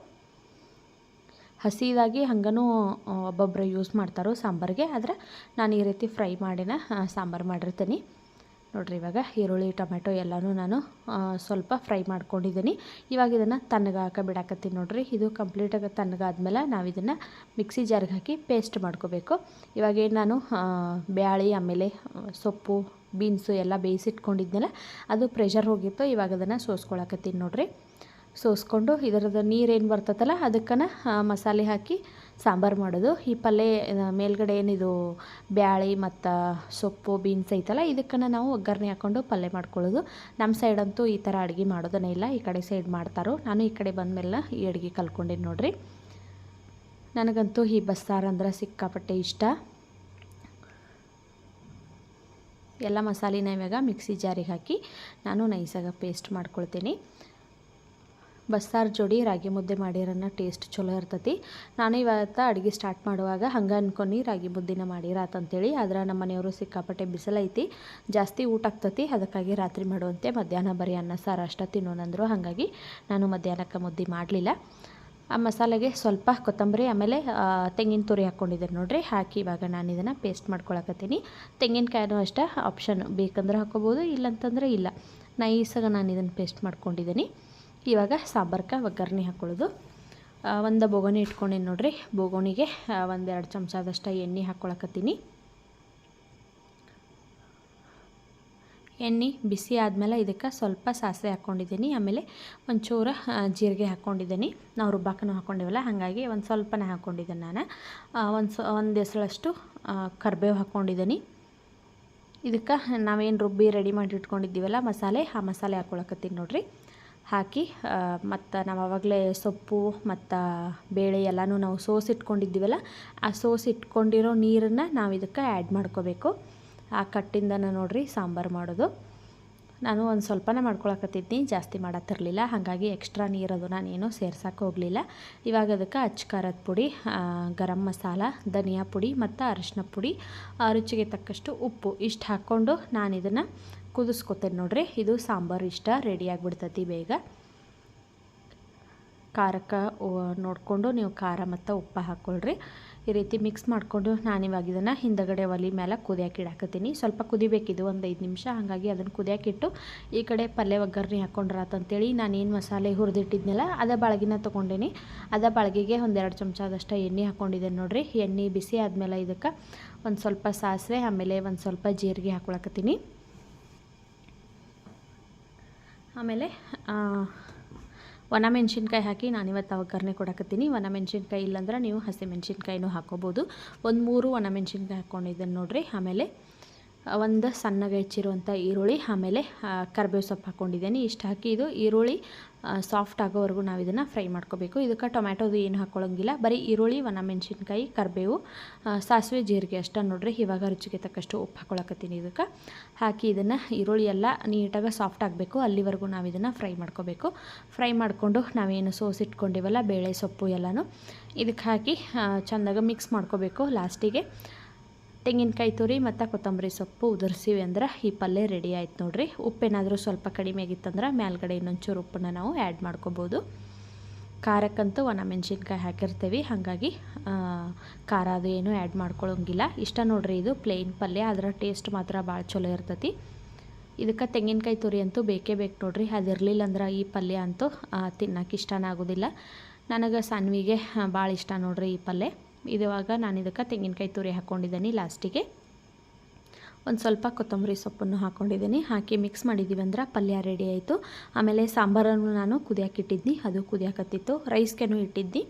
ಹಸಿದಾಗಿ ಹಂಗನೂ ಒಬ್ಬೊಬ್ಬರು ಯೂಸ್ ಮಾಡ್ತಾರೋ ಸಾಂಬಾರಿಗೆ. ಆದರೆ ನಾನು ಈ ರೀತಿ ಫ್ರೈ ಮಾಡಿನ ಸಾಂಬಾರು ಮಾಡಿರ್ತೀನಿ. ನೋಡ್ರಿ ಇವಾಗ ಈರುಳ್ಳಿ ಟೊಮೆಟೊ ಎಲ್ಲನೂ ನಾನು ಸ್ವಲ್ಪ ಫ್ರೈ ಮಾಡ್ಕೊಂಡಿದ್ದೀನಿ. ಇವಾಗ ಇದನ್ನು ತಣ್ಣಗಾಕ ಬಿಡಾಕತ್ತೀನಿ ನೋಡ್ರಿ. ಇದು ಕಂಪ್ಲೀಟಾಗಿ ತಣ್ಣಗಾದ್ಮೇಲೆ ನಾವು ಇದನ್ನು ಮಿಕ್ಸಿ ಜಾರ್ಗೆ ಹಾಕಿ ಪೇಸ್ಟ್ ಮಾಡ್ಕೋಬೇಕು. ಇವಾಗ ನಾನು ಬ್ಯಾಳಿ, ಆಮೇಲೆ ಸೊಪ್ಪು, ಬೀನ್ಸು ಎಲ್ಲ ಬೇಯಿಸಿಟ್ಕೊಂಡಿದ್ನಲ್ಲ, ಅದು ಪ್ರೆಷರ್ ಹೋಗಿತ್ತು. ಇವಾಗ ಅದನ್ನು ಸೋಸ್ಕೊಳಕತ್ತೀನಿ ನೋಡ್ರಿ. ಸೋಸ್ಕೊಂಡು ಇದರದ ನೀರೇನು ಬರ್ತದಲ್ಲ ಅದಕ್ಕನ ಮಸಾಲೆ ಹಾಕಿ ಸಾಂಬಾರು ಮಾಡೋದು. ಈ ಪಲ್ಯ ಮೇಲ್ಗಡೆ ಏನಿದು, ಬ್ಯಾಳಿ ಮತ್ತು ಸೊಪ್ಪು ಬೀನ್ಸ್ ಐತಲ್ಲ, ಇದಕ್ಕನ ನಾವು ಒಗ್ಗರಣೆ ಹಾಕ್ಕೊಂಡು ಪಲ್ಯ ಮಾಡ್ಕೊಳ್ಳೋದು. ನಮ್ಮ ಸೈಡ್ ಅಂತೂ ಈ ಥರ ಅಡುಗೆ ಮಾಡೋದನ್ನೇ ಇಲ್ಲ, ಈ ಕಡೆ ಸೈಡ್ ಮಾಡ್ತಾರೋ. ನಾನು ಈ ಕಡೆ ಬಂದ ಮೇಲೆ ಈ ಅಡುಗೆ ಕಲ್ತ್ಕೊಂಡೀನಿ ನೋಡಿರಿ. ನನಗಂತೂ ಈ ಬಸ್ಸಾರು ಅಂದ್ರೆ ಸಿಕ್ಕಾಪಟ್ಟೆ ಇಷ್ಟ. ಎಲ್ಲ ಮಸಾಲೆನ ಇವಾಗ ಮಿಕ್ಸಿ ಜಾರಿಗೆ ಹಾಕಿ ನಾನು ನೈಸಾಗ ಪೇಸ್ಟ್ ಮಾಡ್ಕೊಳ್ತೀನಿ. ಬಸ್ಸಾರು ಜೋಡಿ ರಾಗಿ ಮುದ್ದೆ ಮಾಡಿರೋಣ ಟೇಸ್ಟ್ ಚಲೋ ಇರ್ತೈತಿ. ನಾನು ಇವತ್ತು ಅಡುಗೆ ಸ್ಟಾರ್ಟ್ ಮಾಡುವಾಗ ಹಂಗೆ ಅನ್ಕೊಂಡು ರಾಗಿ ಮುದ್ದಿನ ಮಾಡಿರಾತಂತೇಳಿ ಆದ್ರೆ ನಮ್ಮ ಮನೆಯವರು ಸಿಕ್ಕಾಪಟ್ಟೆ ಬಿಸಿಲೈತಿ ಜಾಸ್ತಿ ಊಟ ಆಗ್ತತಿ, ಅದಕ್ಕಾಗಿ ರಾತ್ರಿ ಮಾಡುವಂತೆ ಮಧ್ಯಾಹ್ನ ಬರೀ ಅನ್ನ, ಸಾರು ಅಷ್ಟ ತಿನ್ನೋಣಂದ್ರು ಹಾಗಾಗಿ ನಾನು ಮಧ್ಯಾಹ್ನಕ್ಕೆ ಮುದ್ದೆ ಮಾಡಲಿಲ್ಲ. ಆ ಮಸಾಲೆಗೆ ಸ್ವಲ್ಪ ಕೊತ್ತಂಬರಿ, ಆಮೇಲೆ ತೆಂಗಿನ ತುರಿ ಹಾಕ್ಕೊಂಡಿದ್ದೀನಿ ನೋಡಿರಿ, ಹಾಕಿ ಇವಾಗ ನಾನು ಇದನ್ನು ಪೇಸ್ಟ್ ಮಾಡ್ಕೊಳಕತ್ತೀನಿ. ತೆಂಗಿನಕಾಯಿನೂ ಅಷ್ಟೇ ಆಪ್ಷನ್ ಬೇಕಂದ್ರೆ ಹಾಕೋಬೋದು, ಇಲ್ಲಂತಂದ್ರೆ ಇಲ್ಲ. ನೈಸಾಗ ನಾನು ಇದನ್ನು ಪೇಸ್ಟ್ ಮಾಡ್ಕೊಂಡಿದ್ದೀನಿ ಇವಾಗ ಸಾಂಬಾರ್ಕ ಒಗ್ಗರಣೆ ಹಾಕ್ಕೊಳ್ಳೋದು ಒಂದು ಬೋಗಣಿ ಇಟ್ಕೊಂಡೇನು ನೋಡ್ರಿ. ಬೋಗಣಿಗೆ ಒಂದೆರಡು ಚಮಚದಷ್ಟು ಎಣ್ಣೆ ಹಾಕ್ಕೊಳಕತ್ತೀನಿ ಎಣ್ಣೆ ಬಿಸಿ ಆದಮೇಲೆ ಇದಕ್ಕೆ ಸ್ವಲ್ಪ ಸಾಸಿವೆ ಹಾಕ್ಕೊಂಡಿದ್ದೀನಿ ಆಮೇಲೆ ಒಂಚೂರು ಜೀರಿಗೆ ಹಾಕ್ಕೊಂಡಿದ್ದೀನಿ ನಾವು ರುಬ್ಬಾಕನು ಹಾಕ್ಕೊಂಡಿವಲ್ಲ ಹಾಗಾಗಿ ಒಂದು ಸ್ವಲ್ಪನೇ ಹಾಕ್ಕೊಂಡಿದ್ದೀನಿ ನಾನು. ಒಂದು ಸ, ಒಂದು ಎಸಳಷ್ಟು ಕರ್ಬೇವು ಹಾಕ್ಕೊಂಡಿದ್ದೀನಿ ಇದಕ್ಕೆ ನಾವೇನು ರುಬ್ಬಿ ರೆಡಿ ಮಾಡಿ ಇಟ್ಕೊಂಡಿದ್ದೀವಲ್ಲ ಮಸಾಲೆ, ಆ ಮಸಾಲೆ ಹಾಕ್ಕೊಳಕತ್ತೀನಿ ನೋಡ್ರಿ. ಹಾಕಿ ಮತ್ತು ನಾವು ಆವಾಗಲೇ ಸೊಪ್ಪು ಮತ್ತು ಬೇಳೆ ಎಲ್ಲನೂ ನಾವು ಸೋಸಿಟ್ಕೊಂಡಿದ್ದೀವಲ್ಲ, ಆ ಸೋಸಿ ಇಟ್ಕೊಂಡಿರೋ ನೀರನ್ನು ನಾವು ಇದಕ್ಕೆ ಆ್ಯಡ್ ಮಾಡ್ಕೋಬೇಕು. ಆ ಕಟ್ಟಿಂದನ ನೋಡಿರಿ ಸಾಂಬಾರು ಮಾಡೋದು. ನಾನು ಒಂದು ಸ್ವಲ್ಪನೇ ಮಾಡ್ಕೊಳಕತ್ತಿದ್ದೀನಿ ಜಾಸ್ತಿ ಮಾಡತ್ತಿರಲಿಲ್ಲ, ಹಾಗಾಗಿ ಎಕ್ಸ್ಟ್ರಾ ನೀರದು ನಾನೇನು ಸೇರ್ಸಕ್ಕೆ ಹೋಗಲಿಲ್ಲ. ಇವಾಗ ಅದಕ್ಕೆ ಅಚ್ಚ ಖಾರದ ಪುಡಿ ಗರಂ ಮಸಾಲ, ಧನಿಯಾ ಪುಡಿ ಮತ್ತು ಅರಿಶಿನ ಪುಡಿ ರುಚಿಗೆ ತಕ್ಕಷ್ಟು ಉಪ್ಪು ಇಷ್ಟು ಹಾಕ್ಕೊಂಡು ನಾನು ಇದನ್ನು ಕುದಿಸ್ಕೊತೇನೆ ನೋಡ್ರಿ. ಇದು ಸಾಂಬಾರು ಇಷ್ಟ ರೆಡಿ ಆಗಿಬಿಡ್ತೈತಿ ಬೇಗ. ಖಾರಕ್ಕೆ ನೋಡಿಕೊಂಡು ನೀವು ಖಾರ ಮತ್ತು ಉಪ್ಪು ಹಾಕ್ಕೊಳ್ರಿ ಈ ರೀತಿ ಮಿಕ್ಸ್ ಮಾಡಿಕೊಂಡು ನಾನಿವಾಗ ಇದನ್ನು ಹಿಂದಗಡೆ ಒಲಿ ಮೇಲೆ ಕುದಿಯೋಕೆ ಇಡಾಕತ್ತೀನಿ. ಸ್ವಲ್ಪ ಕುದಿಬೇಕಿದು ಒಂದು ಐದು ನಿಮಿಷ. ಹಾಗಾಗಿ ಅದನ್ನು ಕುದಿಯಾಕಿಟ್ಟು ಈ ಕಡೆ ಪಲ್ಯ ಒಗ್ಗರಣೆ ಹಾಕ್ಕೊಂಡ್ರಾತಂತೇಳಿ ನಾನೇನು ಮಸಾಲೆ ಹುರಿದಿಟ್ಟಿದ್ನಲ್ಲ, ಅದ ಬಾಳಗಿನ ತೊಗೊಂಡೇನಿ. ಅದ ಬಾಳಗಿಗೆ ಒಂದೆರಡು ಚಮಚದಷ್ಟು ಎಣ್ಣೆ ಹಾಕ್ಕೊಂಡಿದ್ದೇನೆ ನೋಡಿರಿ. ಎಣ್ಣೆ ಬಿಸಿ ಆದಮೇಲೆ ಇದಕ್ಕೆ ಒಂದು ಸ್ವಲ್ಪ ಸಾಸಿವೆ, ಆಮೇಲೆ ಒಂದು ಸ್ವಲ್ಪ ಜೀರಿಗೆ ಹಾಕ್ಕೊಳಕತ್ತೀನಿ ಆಮೇಲೆ ಒಣ ಮೆಣಸಿನ್ಕಾಯಿ ಹಾಕಿ ನಾನಿವತ್ತು ಒಗ್ಗರಣೆ ಕೊಡಕತ್ತೀನಿ. ಒಣ ಮೆಣಸಿನ್ಕಾಯಿ ಇಲ್ಲಾಂದ್ರೆ ನೀವು ಹಸಿ ಮೆಣಸಿನ್ಕಾಯಿನೂ ಹಾಕೋಬೋದು. ಒಂದು ಮೂರು ಒಣ ಮೆಣಸಿನ್ಕಾಯಿ ಹಾಕ್ಕೊಂಡಿದ್ದೀನಿ ನೋಡಿರಿ. ಆಮೇಲೆ ಒಂದು ಸಣ್ಣಗೆ ಹೆಚ್ಚಿರುವಂಥ ಈರುಳ್ಳಿ, ಆಮೇಲೆ ಕರಿಬೇವು ಸೊಪ್ಪು ಹಾಕ್ಕೊಂಡಿದ್ದೀನಿ ಇಷ್ಟು ಹಾಕಿ ಇದು ಈರುಳ್ಳಿ ಸಾಫ್ಟ್ ಆಗೋವರೆಗೂ ನಾವು ಇದನ್ನು ಫ್ರೈ ಮಾಡ್ಕೋಬೇಕು. ಇದಕ್ಕೆ ಟೊಮ್ಯಾಟೋದು ಏನು ಹಾಕ್ಕೊಳ್ಳೋಂಗಿಲ್ಲ ಬರೀ ಈರುಳ್ಳಿ ಒಣ ಮೆಣಸಿನ್ಕಾಯಿ ಕರಿಬೇವು ಸಾಸಿವೆ, ಜೀರಿಗೆ ಅಷ್ಟ ನೋಡ್ರಿ. ಇವಾಗ ರುಚಿಗೆ ತಕ್ಕಷ್ಟು ಉಪ್ಪು ಹಾಕ್ಕೊಳಕತ್ತೀನಿ ಇದಕ್ಕೆ. ಹಾಕಿ ಇದನ್ನು ಈರುಳ್ಳಿ ಎಲ್ಲ ನೀಟಾಗಿ ಸಾಫ್ಟ್ ಆಗಬೇಕು. ಅಲ್ಲಿವರೆಗೂ ನಾವು ಇದನ್ನು ಫ್ರೈ ಮಾಡ್ಕೋಬೇಕು. ಫ್ರೈ ಮಾಡಿಕೊಂಡು ನಾವೇನು ಸೋಸಿಟ್ಕೊಂಡಿವಲ್ಲ ಬೇಳೆ ಸೊಪ್ಪು ಎಲ್ಲನೂ ಇದಕ್ಕೆ ಹಾಕಿ ಚೆಂದಾಗ ಮಿಕ್ಸ್ ಮಾಡ್ಕೋಬೇಕು ಲಾಸ್ಟಿಗೆ. ತೆಂಗಿನಕಾಯಿ ತುರಿ ಮತ್ತು ಕೊತ್ತಂಬರಿ ಸೊಪ್ಪು ಉದುರಿಸಿವಿ ಅಂದ್ರೆ ಈ ಪಲ್ಯ ರೆಡಿ ಆಯ್ತು ನೋಡ್ರಿ. ಉಪ್ಪೇನಾದರೂ ಸ್ವಲ್ಪ ಕಡಿಮೆ ಆಗಿತ್ತಂದ್ರೆ ಮೇಲ್ಗಡೆ ಇನ್ನೊಂಚೂರು ಉಪ್ಪನ್ನ ನಾವು ಆ್ಯಡ್ ಮಾಡ್ಕೋಬೋದು. ಖಾರಕ್ಕಂತೂ ಒಣ ಮೆಣಸಿನ್ಕಾಯಿ ಹಾಕಿರ್ತೀವಿ. ಹಾಗಾಗಿ ಖಾರ ಅದು ಏನು ಆ್ಯಡ್ ಮಾಡ್ಕೊಳ್ಳೋಂಗಿಲ್ಲ ಇಷ್ಟ ನೋಡ್ರಿ ಇದು ಪ್ಲೇನ್ ಪಲ್ಯ, ಅದರ ಟೇಸ್ಟ್ ಮಾತ್ರ ಭಾಳ ಚಲೋ ಇರ್ತೈತಿ. ಇದಕ್ಕೆ ತೆಂಗಿನಕಾಯಿ ತುರಿ ಅಂತೂ ಬೇಕೇ ಬೇಕು ನೋಡ್ರಿ. ಅದಿರಲಿಲ್ಲ ಅಂದ್ರೆ ಈ ಪಲ್ಯ ಅಂತೂ ತಿನ್ನಕ್ಕೆ ಇಷ್ಟನೇ ಆಗೋದಿಲ್ಲ. ನನಗೆ ಸಾನ್ವಿಗೆ ಭಾಳ ಇಷ್ಟ ನೋಡ್ರಿ ಈ ಪಲ್ಯ ಇದುವಾಗ ನಾನು ಇದಕ್ಕೆ ತೆಂಗಿನಕಾಯಿ ತುರಿ ಹಾಕ್ಕೊಂಡಿದ್ದೀನಿ ಲಾಸ್ಟಿಗೆ. ಒಂದು ಸ್ವಲ್ಪ ಕೊತ್ತಂಬರಿ ಸೊಪ್ಪನ್ನು ಹಾಕ್ಕೊಂಡಿದ್ದೀನಿ ಹಾಕಿ ಮಿಕ್ಸ್ ಮಾಡಿದ್ದೀವಿ ಅಂದ್ರೆ ಪಲ್ಯ ರೆಡಿ ಆಯಿತು. ಆಮೇಲೆ ಸಾಂಬಾರನ್ನು ನಾನು ಕುದಿಯಕ್ಕೆ ಇಟ್ಟಿದ್ನಿ. ಅದು ಕುದಿಯಾಕತ್ತಿತ್ತು. ರೈಸ್ಗೆನೂ ಇಟ್ಟಿದ್ದೆ.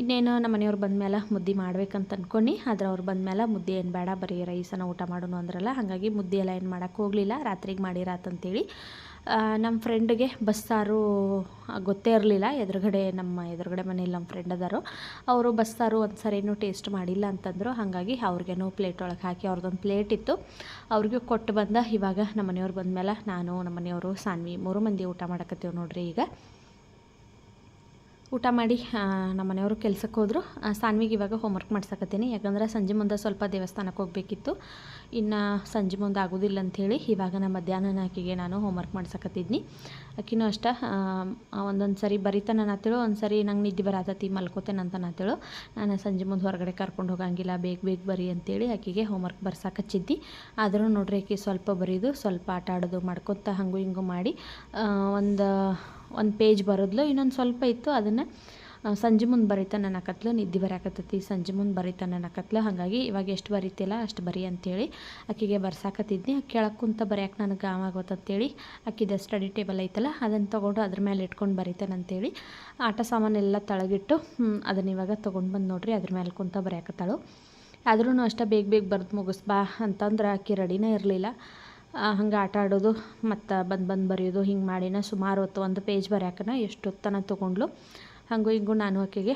ಇನ್ನೇನು ನಮ್ಮ ಮನೆಯವ್ರು ಬಂದಮೇಲೆ ಮುದ್ದೆ ಮಾಡ್ಬೇಕಂತ ಅಂದ್ಕೊಂಡು ಆದ್ರೆ ಅವ್ರು ಬಂದಮೇಲೆ ಮುದ್ದೆ ಏನು ಬೇಡ, ಬರೀ ರೈಸನ್ನು ಊಟ ಮಾಡೋಣ ಅಂದ್ರಲ್ಲ. ಹಾಗಾಗಿ ಮುದ್ದೆ ಎಲ್ಲ ಏನು ಮಾಡೋಕ್ಕೆ ಹೋಗಲಿಲ್ಲ. ರಾತ್ರಿಗೆ ಮಾಡಿರಾತಂತೇಳಿ ನಮ್ಮ ಫ್ರೆಂಡ್ಗೆ ಬಸ್ಸಾರು ಗೊತ್ತೇ ಇರಲಿಲ್ಲ. ಎದುರುಗಡೆ ನಮ್ಮ, ಎದುರುಗಡೆ ಮನೇಲಿ ನಮ್ಮ ಫ್ರೆಂಡ್ ಅದಾರು. ಅವರು ಬಸ್ಸಾರು ಒಂದು ಸರಿನೂ ಟೇಸ್ಟ್ ಮಾಡಿಲ್ಲ ಅಂತಂದರು. ಹಾಗಾಗಿ ಅವ್ರಿಗೇನೋ ಪ್ಲೇಟ್ ಒಳಗೆ ಹಾಕಿ ಅವ್ರದ್ದೊಂದು ಪ್ಲೇಟ್ ಇತ್ತು. ಅವ್ರಿಗೂ ಕೊಟ್ಟು ಬಂದ. ಇವಾಗ ನಮ್ಮ ಮನೆಯವ್ರು ಬಂದಮೇಲೆ ನಾನು ನಮ್ಮ ಮನೆಯವರು ಸಾನ್ವಿ ಮೂರು ಮಂದಿ ಊಟ ಮಾಡಕತ್ತೀವಿ ನೋಡ್ರಿ ಈಗ. ಊಟ ಮಾಡಿ ನಮ್ಮ ಮನೆಯವರು ಕೆಲ್ಸಕ್ಕೆ ಹೋದರು. ಸಾನ್ವಿಗೆ ಇವಾಗ ಹೋಮ್ವರ್ಕ್ ಮಾಡ್ಸಕತ್ತೀನಿ. ಯಾಕಂದ್ರೆ ಸಂಜೆ ಮುಂದೆ ಸ್ವಲ್ಪ ದೇವಸ್ಥಾನಕ್ಕೆ ಹೋಗಬೇಕಿತ್ತು. ಇನ್ನು ಸಂಜೆ ಮುಂದೆ ಆಗೋದಿಲ್ಲ ಅಂಥೇಳಿ ಇವಾಗ ನಮ್ಮ ಮಧ್ಯಾಹ್ನ ಆಕೆಗೆ ನಾನು ಹೋಮ್ವರ್ಕ್ ಮಾಡ್ಸಕತ್ತಿದ್ನಿ. ಆಕಿನೂ ಅಷ್ಟ ಒಂದೊಂದು ಸರಿ ಬರಿತಾನೆ ನಾತೇಳು ಒಂದು ಸರಿ ನಂಗೆ ನಿದ್ದೆ ಬರತತಿ ಮಲ್ಕೋತೇನೆ ಅಂತ ನಾತೇಳು. ನಾನು ಸಂಜೆ ಮುಂದೆ ಹೊರಗಡೆ ಕರ್ಕೊಂಡು ಹೋಗಂಗಿಲ್ಲ, ಬೇಗ ಬೇಗ ಬರಿ ಅಂತೇಳಿ ಆಕೆಗೆ ಹೋಮ್ವರ್ಕ್ ಬರ್ಸಕಚ್ಚಿದ್ದಿ ಆದರೂ ನೋಡ್ರಿ ಆಕೆ ಸ್ವಲ್ಪ ಬರೀದು, ಸ್ವಲ್ಪ ಆಟ ಆಡೋದು ಮಾಡ್ಕೊತ ಹಂಗೂ ಹಿಂಗೂ ಮಾಡಿ ಒಂದು ಒಂದು ಪೇಜ್ ಬರೋದ್ಲು, ಇನ್ನೊಂದು ಸ್ವಲ್ಪ ಇತ್ತು, ಅದನ್ನು ಸಂಜೆ ಮುಂದೆ ಬರೀತಾ ನನ್ನ ಕತ್ಲು, ನಿದ್ದೆ ಬರಾಕತ್ತೈತಿ, ಸಂಜೆ ಮುಂದೆ ಬರೀತಾ ನನ್ನ ಕತ್ಲು, ಹಾಗಾಗಿ ಇವಾಗ ಎಷ್ಟು ಬರೀತಿಲ್ಲ ಅಷ್ಟು ಬರಿ ಅಂತೇಳಿ ಅಕ್ಕಿಗೆ ಬರ್ಸಾಕತ್ತಿದ್ನಿ ಕೆಳಗೆ ಕುಂತ ಬರೆಯೋಕೆ ನನಗೆ ಆಮಾಗೋತಂತೇಳಿ ಆಕಿದ ಸ್ಟಡಿ ಟೇಬಲ್ ಐತಲ್ಲ ಅದನ್ನು ತೊಗೊಂಡು ಅದ್ರ ಮೇಲೆ ಇಟ್ಕೊಂಡು ಬರೀತಾನಂತೇಳಿ ಆಟ ಸಾಮಾನೆಲ್ಲ ತಳಗಿಟ್ಟು ಅದನ್ನ ಇವಾಗ ತೊಗೊಂಡು ಬಂದು ನೋಡ್ರಿ, ಅದ್ರ ಮೇಲೆ ಕುಂತ ಬರ್ಯಾಕತ್ತಾಳು. ಆದ್ರೂ ಅಷ್ಟೇ ಬೇಗ ಬೇಗ ಬರೆದು ಮುಗಿಸ್ಬಾ ಅಂತಂದ್ರೆ ಆಕೆ ರೆಡಿನೇ ಇರಲಿಲ್ಲ. ಹಂಗೆ ಆಟ ಆಡೋದು ಮತ್ತು ಬಂದು ಬಂದು ಬರೆಯೋದು ಹಿಂಗೆ ಮಾಡಿನ ಸುಮಾರು ಹೊತ್ತು ಒಂದು ಪೇಜ್ ಬರ್ಯಾಕನ ಎಷ್ಟು ಹೊತ್ತನ ತೊಗೊಂಡ್ಲು. ಹಂಗೂ ಹಿಂಗೂ ನಾನು ಆಕೆಗೆ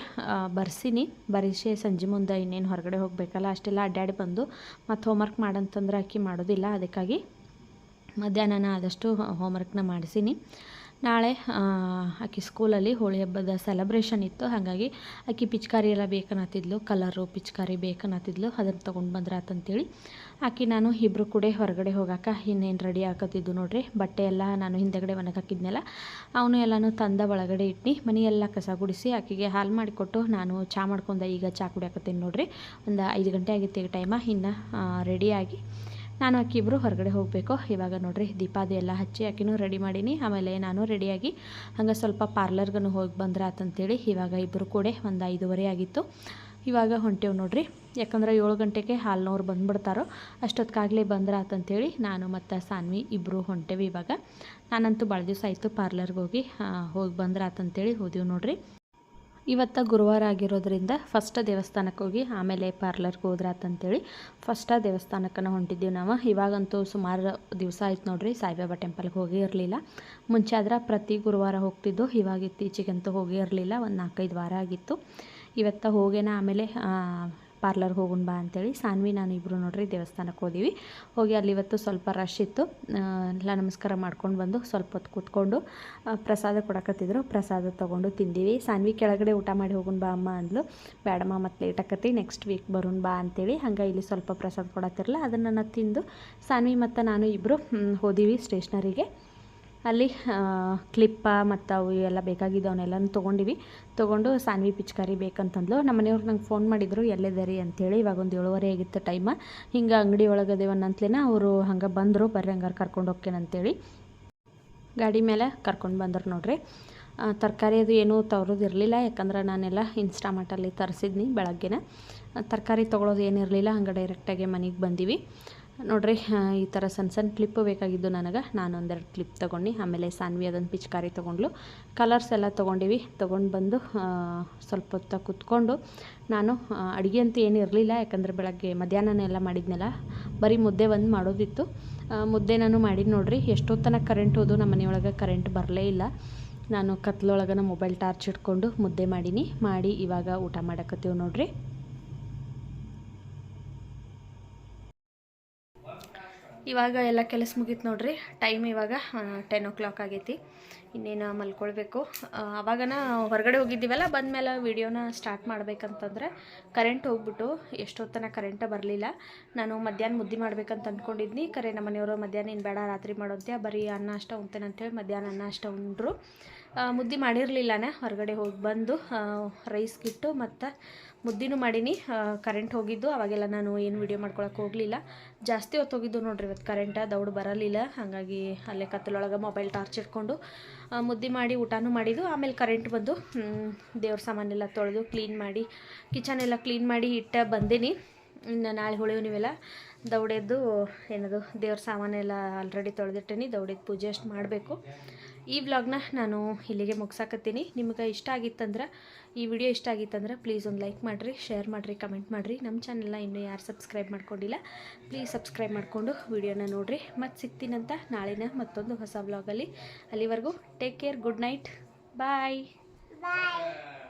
ಬರ್ಸೀನಿ. ಬರೀಸಿ ಸಂಜೆ ಮುಂದೆ ಇನ್ನೇನು ಹೊರಗಡೆ ಹೋಗಬೇಕಲ್ಲ, ಅಷ್ಟೆಲ್ಲ ಅಡ್ಡಾಡಿ ಬಂದು ಮತ್ತು ಹೋಮ್ವರ್ಕ್ ಮಾಡಂತಂದ್ರೆ ಆಕೆ ಮಾಡೋದಿಲ್ಲ, ಅದಕ್ಕಾಗಿ ಮಧ್ಯಾಹ್ನನ ಆದಷ್ಟು ಹೋಮ್ವರ್ಕ್ನ ಮಾಡಿಸೀನಿ. ನಾಳೆ ಆಕೆ ಸ್ಕೂಲಲ್ಲಿ ಹೋಳಿ ಹಬ್ಬದ ಸೆಲೆಬ್ರೇಷನ್ ಇತ್ತು. ಹಾಗಾಗಿ ಆಕೆ ಪಿಚ್ಕಾರಿ ಎಲ್ಲ ಬೇಕನ್ನತ್ತಿದ್ಲು ಕಲರು ಪಿಚ್ಕಾರಿ ಬೇಕನ್ನತ್ತಿದ್ಲು ಅದನ್ನು ತೊಗೊಂಡು ಬಂದ್ರಾತಂತೇಳಿ ಆಕೆ ನಾನು ಇಬ್ಬರು ಕೂಡ ಹೊರಗಡೆ ಹೋಗಾಕ ಇನ್ನೇನು ರೆಡಿ ಆಕತ್ತಿದ್ದು ನೋಡ್ರಿ. ಬಟ್ಟೆ ಎಲ್ಲ ನಾನು ಹಿಂದೆಗಡೆ ಒಣಗಿ ಹಾಕಿದ್ನೆಲ್ಲ ಅವನು ಎಲ್ಲನೂ ತಂದ ಒಳಗಡೆ ಇಟ್ಟು ಮನೆಯೆಲ್ಲ ಕಸ ಗುಡಿಸಿ ಆಕೆಗೆ ಹಾಲು ಮಾಡಿಕೊಟ್ಟು ನಾನು ಚಾ ಮಾಡ್ಕೊಂಡೆ ಈಗ ಚಾ ಕುಡಿಯಾಕತ್ತೀನಿ ನೋಡ್ರಿ. ಒಂದು ಐದು ಗಂಟೆ ಆಗಿತ್ತು ಈಗ ಟೈಮ ಇನ್ನು ರೆಡಿಯಾಗಿ ನಾನು ಆಕೆ ಇಬ್ಬರು ಹೊರಗಡೆ ಹೋಗಬೇಕು. ಇವಾಗ ನೋಡಿರಿ ದೀಪಾದಿ ಎಲ್ಲ ಹಚ್ಚಿ ಆಕಿನೂ ರೆಡಿ ಮಾಡೀನಿ. ಆಮೇಲೆ ನಾನು ರೆಡಿಯಾಗಿ ಹಂಗೆ ಸ್ವಲ್ಪ ಪಾರ್ಲರ್ಗೂ ಹೋಗಿ ಬಂದ್ರೆ ಆತಂತೇಳಿ ಇವಾಗ ಇಬ್ಬರು ಕೂಡ ಒಂದು ಐದುವರೆ ಆಗಿತ್ತು. ಇವಾಗ ಹೊಂಟೇವು ನೋಡ್ರಿ. ಯಾಕಂದ್ರೆ ಏಳು ಗಂಟೆಗೆ ಹಾಲ್ನವ್ರು ಬಂದುಬಿಡ್ತಾರೋ ಅಷ್ಟೊತ್ತಿಗಾಗಲೇ ಬಂದ್ರೆ ಆತಂತೇಳಿ ನಾನು ಮತ್ತು ಸಾನ್ವಿ ಇಬ್ಬರು ಹೊಂಟೇವಿ ಇವಾಗ. ನಾನಂತೂ ಭಾಳ ದಿವಸ ಆಯಿತು ಪಾರ್ಲರ್ಗೆ ಹೋಗಿ ಹೋಗಿ ಬಂದ್ರೆ ಆತಂತೇಳಿ ಹೋದೆವು ನೋಡ್ರಿ. ಇವತ್ತು ಗುರುವಾರ ಆಗಿರೋದ್ರಿಂದ ಫಸ್ಟ್ ದೇವಸ್ಥಾನಕ್ಕೆ ಹೋಗಿ ಆಮೇಲೆ ಪಾರ್ಲರ್ಗೆ ಹೋದ್ರಾತಂತೇಳಿ ಫಸ್ಟ ದೇವಸ್ಥಾನಕ್ಕನ ಹೊಂಟಿದ್ದೀವಿ ನಾವು. ಇವಾಗಂತೂ ಸುಮಾರು ದಿವಸ ಆಯ್ತು ನೋಡ್ರಿ, ಸಾಯಿಬಾಬಾ ಟೆಂಪಲ್ಗೆ ಹೋಗಿ ಇರಲಿಲ್ಲ. ಮುಂಚೆ ಆದ್ರೆ ಪ್ರತಿ ಗುರುವಾರ ಹೋಗ್ತಿದ್ದು, ಇವಾಗ ಇತ್ತೀಚೆಗಂತೂ ಹೋಗಿ ಇರಲಿಲ್ಲ, ಒಂದು ನಾಲ್ಕೈದು ವಾರ ಆಗಿತ್ತು. ಇವತ್ತು ಹೋಗೇನ ಆಮೇಲೆ ಪಾರ್ಲರ್ಗೆ ಹೋಗೋಣ ಬಾ ಅಂತೇಳಿ ಸಾನ್ವಿ, ನಾನು ಇಬ್ಬರು ನೋಡ್ರಿ ದೇವಸ್ಥಾನಕ್ಕೆ ಹೋದೀವಿ. ಹೋಗಿ ಅಲ್ಲಿ ಇವತ್ತು ಸ್ವಲ್ಪ ರಶ್ ಇತ್ತು. ಎಲ್ಲ ನಮಸ್ಕಾರ ಮಾಡ್ಕೊಂಡು ಬಂದು ಸ್ವಲ್ಪ ಹೊತ್ತು ಕೂತ್ಕೊಂಡು ಪ್ರಸಾದ ಕೊಡಕತ್ತಿದ್ರು. ಪ್ರಸಾದ ತೊಗೊಂಡು ತಿಂದೀವಿ. ಸಾನ್ವಿ ಕೆಳಗಡೆ ಊಟ ಮಾಡಿ ಹೋಗೋಣ ಬಾ ಅಮ್ಮ ಅಂದ್ಲು. ಬೇಡಮ್ಮ ಮತ್ತು ಲೇಟ್ ಆಕತಿ ನೆಕ್ಸ್ಟ್ ವೀಕ್ ಬರೋಣ ಬಾ ಅಂತೇಳಿ. ಹಂಗೆ ಇಲ್ಲಿ ಸ್ವಲ್ಪ ಪ್ರಸಾದ ಕೊಡತ್ತಿರಲ್ಲ ಅದನ್ನು ನಾನು ತಿಂದು, ಸಾನ್ವಿ ಮತ್ತು ನಾನು ಇಬ್ಬರು ಹೋದೀವಿ ಸ್ಟೇಷ್ನರಿಗೆ ಅಲ್ಲಿ ಕ್ಲಿಪ್ಪ ಮತ್ತು ಅವು ಎಲ್ಲ ಬೇಕಾಗಿದ್ದವನ್ನೆಲ್ಲನೂ ತೊಗೊಂಡಿವಿ. ತೊಗೊಂಡು ಸಾನ್ವಿ ಪಿಚ್ಕಾರಿ ಬೇಕಂತಂದ್ಲು. ನಮ್ಮ ಮನೆಯವ್ರು ನಂಗೆ ಫೋನ್ ಮಾಡಿದ್ರು ಎಲ್ಲಿದ್ದೀರಿ ಅಂತೇಳಿ. ಇವಾಗ ಒಂದು ಏಳುವರೆ ಆಗಿತ್ತು ಟೈಮ ಹಿಂಗೆ ಅಂಗಡಿ ಒಳಗದೇವನ್ನಂತ್ಲೇನ ಅವರು ಹಂಗೆ ಬಂದರು, ಬರ್ರಿ ಹಂಗಾರೆ ಕರ್ಕೊಂಡು ಹೋಗ್ತೇನಂತೇಳಿ ಗಾಡಿ ಮೇಲೆ ಕರ್ಕೊಂಡು ಬಂದರು ನೋಡ್ರಿ. ತರಕಾರಿ ಅದು ಏನೂ ತರೋದು ಇರಲಿಲ್ಲ. ಯಾಕಂದ್ರೆ ನಾನೆಲ್ಲ ಇನ್ಸ್ಟಾಮಾರ್ಟಲ್ಲಿ ತರಿಸಿದ್ನಿ ಬೆಳಗ್ಗೆನ. ತರಕಾರಿ ತೊಗೊಳೋದು ಏನಿರಲಿಲ್ಲ ಹಂಗೆ ಡೈರೆಕ್ಟಾಗಿ ಮನೆಗೆ ಬಂದೀವಿ. ನೋಡ್ರಿ ಈ ಥರ ಸಣ್ಣ ಸಣ್ಣ ಕ್ಲಿಪ್ಪು ಬೇಕಾಗಿದ್ದು ನನಗೆ. ನಾನು ಒಂದೆರಡು ಕ್ಲಿಪ್ ತೊಗೊಂಡು ಆಮೇಲೆ ಸಾನ್ವಿ ಅದೊಂದು ಪಿಚ್ಕಾರಿ ತೊಗೊಂಡ್ಲು. ಕಲರ್ಸ್ ಎಲ್ಲ ತೊಗೊಂಡಿವಿ. ತೊಗೊಂಡು ಬಂದು ಸ್ವಲ್ಪ ಹೊತ್ತು ಕುತ್ಕೊಂಡು ನಾನು ಅಡುಗೆ ಅಂತೂ ಏನು ಇರಲಿಲ್ಲ. ಯಾಕಂದರೆ ಬೆಳಗ್ಗೆ ಮಧ್ಯಾಹ್ನನೇ ಎಲ್ಲ ಮಾಡಿದ್ನಲ್ಲ, ಬರೀ ಮುದ್ದೆ ಒಂದು ಮಾಡೋದಿತ್ತು. ಮುದ್ದೆ ನಾನು ಮಾಡಿದ್ದು ನೋಡ್ರಿ. ಎಷ್ಟೊತ್ತನ ಕರೆಂಟ್ ಹೋದು ನಮ್ಮ ಮನೆಯೊಳಗೆ ಕರೆಂಟ್ ಬರಲೇ ಇಲ್ಲ. ನಾನು ಕತ್ಲೊಳಗನ ಮೊಬೈಲ್ ಟಾರ್ಚ್ ಇಟ್ಕೊಂಡು ಮುದ್ದೆ ಮಾಡೀನಿ. ಮಾಡಿ ಇವಾಗ ಊಟ ಮಾಡಕತ್ತೀವಿ ನೋಡ್ರಿ. ಇವಾಗ ಎಲ್ಲ ಕೆಲಸ ಮುಗೀತು ನೋಡ್ರಿ. ಟೈಮ್ ಇವಾಗ ಟೆನ್ ಓ ಕ್ಲಾಕ್ ಆಗೈತಿ. ಇನ್ನೇನು ಮಲ್ಕೊಳ್ಬೇಕು. ಅವಾಗನ ಹೊರಗಡೆ ಹೋಗಿದ್ದೀವಲ್ಲ, ಬಂದಮೇಲೆ ವೀಡಿಯೋನ ಸ್ಟಾರ್ಟ್ ಮಾಡ್ಬೇಕಂತಂದ್ರೆ ಕರೆಂಟ್ ಹೋಗ್ಬಿಟ್ಟು ಎಷ್ಟೊತ್ತನ ಕರೆಂಟ ಬರಲಿಲ್ಲ. ನಾನು ಮಧ್ಯಾಹ್ನ ಮುದ್ದೆ ಮಾಡ್ಬೇಕಂತ ಅಂದ್ಕೊಂಡಿದ್ನಿ ಕರೆ ನಮ್ಮ ಮನೆಯವರು ಮಧ್ಯಾಹ್ನ ಏನು ಬೇಡ, ರಾತ್ರಿ ಮಾಡೋಂತ್ಯ ಬರೀ ಅನ್ನ ಅಷ್ಟ ಉಣ್ತೇನೆ ಅಂತೇಳಿ ಮಧ್ಯಾಹ್ನ ಅನ್ನ ಅಷ್ಟ ಉಂಡ್ರು. ಮುದ್ದೆ ಮಾಡಿರಲಿಲ್ಲನೇ? ಹೊರಗಡೆ ಹೋಗಿ ಬಂದು ರೈಸ್ ಕಿಟ್ಟು ಮತ್ತು ಮುದ್ದಿನೂ ಮಾಡೀನಿ. ಕರೆಂಟ್ ಹೋಗಿದ್ದು, ಅವಾಗೆಲ್ಲ ನಾನು ಏನು ವಿಡಿಯೋ ಮಾಡ್ಕೊಳಕ್ಕೆ ಹೋಗಲಿಲ್ಲ. ಜಾಸ್ತಿ ಹೊತ್ತು ಹೋಗಿದ್ದು ನೋಡ್ರಿ ಇವತ್ತು ಕರೆಂಟ ದೌಡ್ ಬರಲಿಲ್ಲ. ಹಾಗಾಗಿ ಅಲ್ಲೇ ಕತ್ತಲೊಳಗೆ ಮೊಬೈಲ್ ಟಾರ್ಚ್ ಇಟ್ಕೊಂಡು ಮುದ್ದೆ ಮಾಡಿ ಊಟನೂ ಮಾಡಿದ್ದು. ಆಮೇಲೆ ಕರೆಂಟ್ ಬಂದು ದೇವ್ರ ಸಾಮಾನೆಲ್ಲ ತೊಳೆದು ಕ್ಲೀನ್ ಮಾಡಿ ಕಿಚನ್ ಎಲ್ಲ ಕ್ಲೀನ್ ಮಾಡಿ ಇಟ್ಟ ಬಂದೀನಿ. ಇನ್ನು ನಾಳೆ ಹೊಳೆವು ನೀವೆಲ್ಲ ದೌಡೆದ್ದು ಏನದು, ದೇವ್ರ ಸಾಮಾನೆಲ್ಲ ಆಲ್ರೆಡಿ ತೊಳೆದಿಟ್ಟೇನಿ. ದೌಡೆದ್ದು ಪೂಜೆ ಅಷ್ಟು ಮಾಡಬೇಕು. ಈ ವ್ಲಾಗ್ನ ನಾನು ಇಲ್ಲಿಗೆ ಮುಗ್ಸಾಕತ್ತೀನಿ. ನಿಮ್ಗೆ ಇಷ್ಟ ಆಗಿತ್ತಂದ್ರೆ, ಈ ವಿಡಿಯೋ ಇಷ್ಟ ಆಗಿತ್ತಂದ್ರೆ ಪ್ಲೀಸ್ ಒಂದು ಲೈಕ್ ಮಾಡಿರಿ ಶೇರ್ ಮಾಡಿರಿ ಕಮೆಂಟ್ ಮಾಡಿರಿ. ನಮ್ಮ ಚಾನಲ್ನ ಇನ್ನೂ ಯಾರು ಸಬ್ಸ್ಕ್ರೈಬ್ ಮಾಡ್ಕೊಂಡಿಲ್ಲ ಪ್ಲೀಸ್ ಸಬ್ಸ್ಕ್ರೈಬ್ ಮಾಡಿಕೊಂಡು ವಿಡಿಯೋನ ನೋಡಿರಿ. ಮತ್ತು ಸಿಗ್ತೀನಂತ ನಾಳಿನ ಮತ್ತೊಂದು ಹೊಸ ವ್ಲಾಗಲ್ಲಿ ಅಲ್ಲಿವರೆಗೂ take care good night bye Bye.